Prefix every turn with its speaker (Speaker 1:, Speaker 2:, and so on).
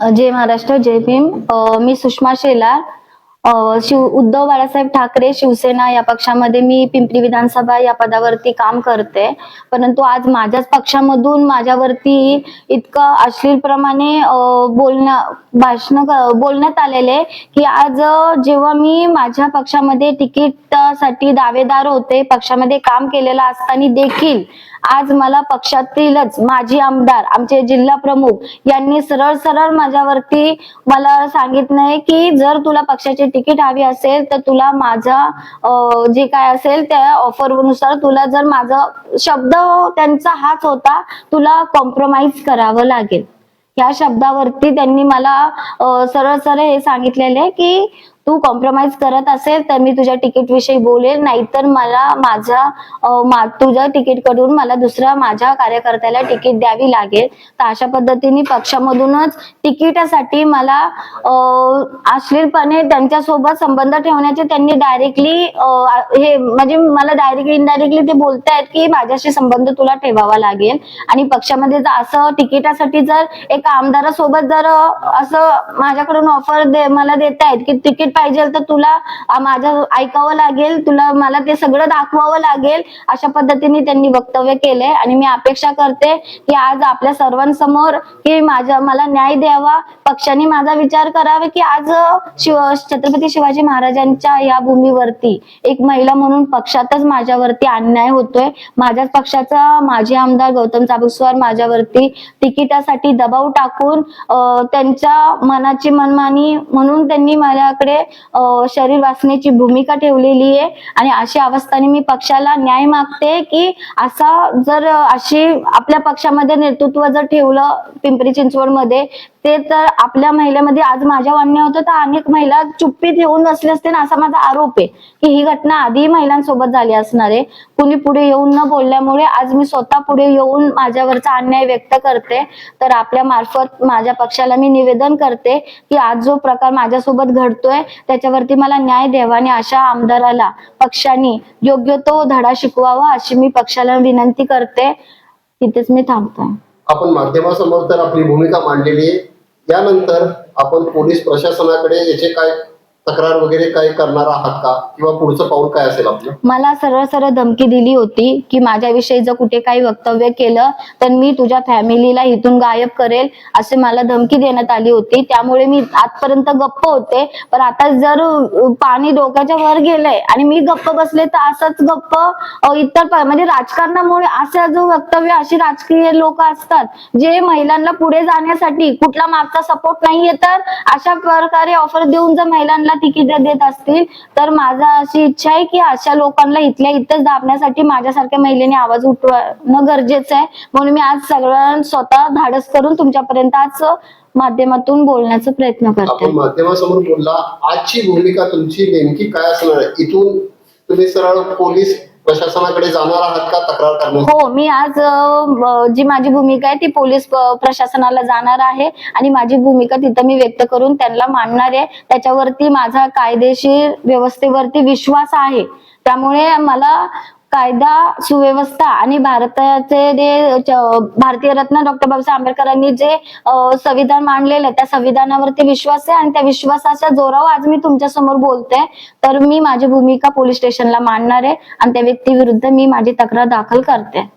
Speaker 1: जय महाराष्ट्र जय भीम. मी सुषमा शेलार. शिव उद्धव बाळासाहेब ठाकरे शिवसेना या पक्षामध्ये मी पिंपरी विधानसभा या पदावरती काम करते. परंतु आज माझ्याच पक्षामधून माझ्यावरती इतकं अश्लील प्रमाणे बोलणं भाषण बोलण्यात आलेले की आज जेव्हा मी माझ्या पक्षामध्ये तिकीटसाठी दावेदार होते पक्षामध्ये काम केलेलं असताना देखील आज मला पक्षातीलच माजी आमदार आमचे जिल्हा प्रमुख यांनी सरळ सरळ माझ्यावरती मला सांगितलंय की जर तुला पक्षाची तिकीट हवी असेल तर तुला माझा जे काय असेल त्या ऑफरनुसार तुला जर माझा शब्द त्यांचा हाच होता तुला कॉम्प्रोमाइज करावं लागेल. या शब्दावरती त्यांनी मला सरळ सरळ हे सांगितलेले की तू कॉम्प्रोमाइज करत असेल तर मी तुझ्या तिकीट विषयी बोलेल. नाहीतर मला माझा मा- तुझ्या तिकीटकडून मला दुसऱ्या माझ्या कार्यकर्त्याला तिकीट द्यावी लागेल. तर अशा पद्धतीने पक्षामधूनच तिकिटासाठी मला अश्लीलपणे त्यांच्यासोबत संबंध ठेवण्याचे त्यांनी डायरेक्टली हे म्हणजे मला डायरेक्टली इनडायरेक्टली ते बोलतायत की माझ्याशी संबंध तुला ठेवावा लागेल. आणि पक्षामध्ये जर असं तिकिटासाठी जर एका आमदारासोबत जर असं माझ्याकडून ऑफर दे मला देत आहेत की तिकीट पाहिजे तर तुला माझं ऐकावं लागेल तुला मला ते सगळं दाखवावं लागेल अशा पद्धतीने त्यांनी वक्तव्य केलंय. आणि मी अपेक्षा करते की आज आपल्या सर्वांसमोर की माझ्या मला न्याय द्यावा. पक्षाने माझा विचार करावा की आज शिव छत्रपती शिवाजी महाराजांच्या या भूमीवरती एक महिला म्हणून पक्षातच माझ्यावरती अन्याय होतोय. माझ्याच पक्षाचा माजी आमदार गौतम चाबुसवार माझ्यावरती तिकिटासाठी दबाव टाकून त्यांच्या मनाची मनमानी म्हणून त्यांनी माझ्याकडे शरीर वाचण्याची भूमिका ठेवलेली आहे. आणि अशा अवस्थाने मी पक्षाला न्याय मागते की असा जर अशी आपल्या पक्षामध्ये नेतृत्व जर ठेवलं पिंपरी चिंचवडमध्ये ते तर आपल्या महिलेमध्ये आज माझ्या वाण्य होतं तर अनेक महिला चुप्पीत येऊन बसले असते ना असा माझा आरोप आहे की ही घटना आधी महिलांसोबत झाली असणार आहे. कुणी पुढे येऊन न बोलल्यामुळे आज मी स्वतः पुढे येऊन माझ्यावरचा अन्याय व्यक्त करते. तर आपल्या मार्फत माझ्या पक्षाला मी निवेदन करते की आज जो प्रकार माझ्यासोबत घडतोय त्याच्यावरती मला न्याय द्यावा आणि अशा आमदाराला पक्षाने योग्य तो धडा शिकवावा अशी मी पक्षाला विनंती करते. तिथेच मी थांबतो
Speaker 2: आपण माध्यमासमोर तर आपली भूमिका मांडलेली आहे. यानंतर आपण पोलीस प्रशासनाकडे याचे काय तक्रार वगैरे काय करणार आहात का? किंवा पुढचं पाऊल काय असेल आपलं?
Speaker 1: मला सरळ सरळ धमकी दिली होती की माझ्याविषयी जर कुठे काही वक्तव्य केलं तर मी तुझ्या फॅमिलीला इथून गायब करेल असे मला धमकी देण्यात आली होती. त्यामुळे मी आजपर्यंत गप्प होते. पण आता जर पाणी डोक्याच्या वर गेलंय आणि मी गप्प बसले तर असंच गप्प इतर म्हणजे राजकारणामुळे असे जो वक्तव्य अशी राजकीय लोक असतात जे महिलांना पुढे जाण्यासाठी कुठला मागचा सपोर्ट नाहीये तर अशा प्रकारे ऑफर देऊन जर महिलांना तिकीट देत असतील तर माझा अशी इच्छा आहे की अशा लोकांना इथल्या इथंच दाबण्यासाठी माझ्यासारख्या महिलेने आवाज उठवणं गरजेचं आहे. म्हणून मी आज सगळं स्वतः धाडस करून तुमच्यापर्यंत आज माध्यमातून बोलण्याचा प्रयत्न करते.
Speaker 2: आपण माध्यमासमोर बोलला. आजची भूमिका तुमची नेमकी काय असणार आहे? इथून तुम्ही सरळ पोलीस प्रशासनाकडे जाणार आहात का तक्रार करण्यासाठी
Speaker 1: हो मी आज जी माझी भूमिका आहे ती पोलीस प्रशासनाला जाणार आहे आणि माझी भूमिका तिथं मी व्यक्त करून त्यांना मांडणार आहे. त्याच्यावरती माझा कायदेशीर व्यवस्थेवरती विश्वास आहे. त्यामुळे मला कायदा सुव्यवस्था आणि भारताचे जे भारतीय रत्न डॉक्टर बाबासाहेब आंबेडकरांनी जे संविधान मांडलेलं आहे त्या संविधानावरती विश्वास आहे आणि त्या विश्वासाच्या जोरावर आज मी तुमच्यासमोर बोलते. तर मी माझी भूमिका पोलीस स्टेशनला मांडणार आहे आणि त्या व्यक्ती विरुद्ध मी माझी तक्रार दाखल करते.